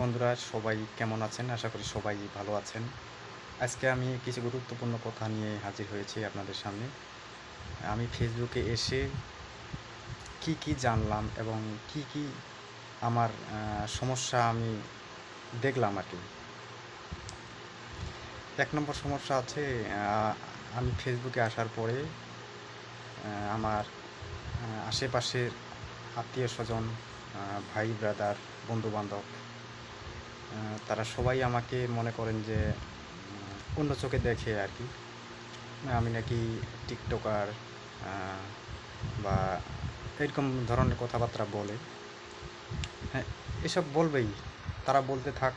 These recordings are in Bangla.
বন্ধুরা, সবাই কেমন আছেন? আশা করি সবাই ভালো আছেন। আজকে আমি কিছু গুরুত্বপূর্ণ কথা নিয়ে হাজির হয়েছি আপনাদের সামনে। আমি ফেসবুকে এসে কি কি জানলাম এবং কি কি আমার সমস্যা আমি দেখলাম আর কি। এক নম্বর সমস্যা আছে আমি ফেসবুকে আসার পরে আমার আশেপাশের আত্মীয় স্বজন ভাই, ব্রাদার বন্ধু বান্ধব তারা সবাই আমাকে মনে করেন যে অন্য চোখে দেখে আর কি। আমি নাকি টিকটকার বা এরকম ধরনের কথাবার্তা বলে। হ্যাঁ এসব বলবেই। তারা বলতে থাক,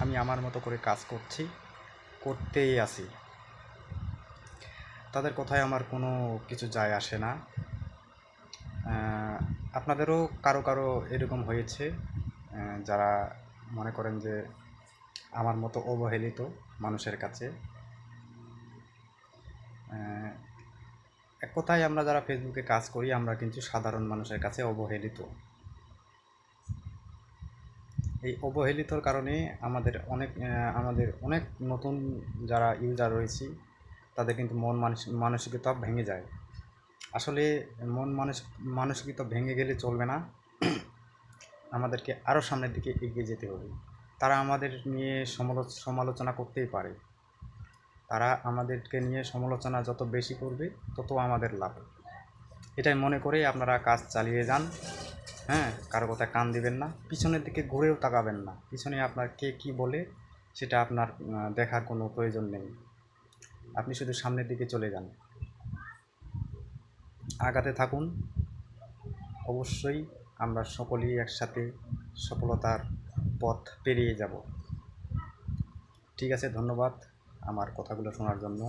আমি আমার মতো করে কাজ করছি, করতেই আসি তাদের কথায় আমার কোনো কিছু যায় আসে না। আপনাদেরও কারও কারও এরকম হয়েছে যারা মনে করেন যে আমার মতো অবহেলিত মানুষের কাছে এক কথায় আমরা যারা ফেসবুকে কাজ করি, আমরা কিন্তু সাধারণ মানুষের কাছে অবহেলিত। এই অবহেলিতর কারণে আমাদের অনেক আমাদের অনেক নতুন যারা ইউজার রয়েছি, তাদের কিন্তু মন মানসিক মানসিকতা ভেঙে যায়। আসলে মন মানস, মানসিকতা ভেঙে গেলে চলবে না। আমাদেরকে আরও সামনের দিকে এগিয়ে যেতে হবে। তারা আমাদের নিয়ে সমালোচ সমালোচনা করতেই পারে। তারা আমাদেরকে নিয়ে সমালোচনা যত বেশি করবে, তত আমাদের লাভ। এটাই মনে করে আপনারা কাজ চালিয়ে যান। হ্যাঁ কারও কথা কান দিবেন না। পিছনের দিকে ঘুরেও তাকাবেন না। পিছনে আপনার কে কী বলে, সেটা আপনার দেখার কোনো প্রয়োজন নেই। আপনি শুধু সামনের দিকে চলে যান। আগাতে থাকুন। অবশ্যই আমরা সকলেই একসাথে সফলতার পথ পেরিয়ে যাব। ঠিক আছে ধন্যবাদ আমার কথাগুলো শোনার জন্য।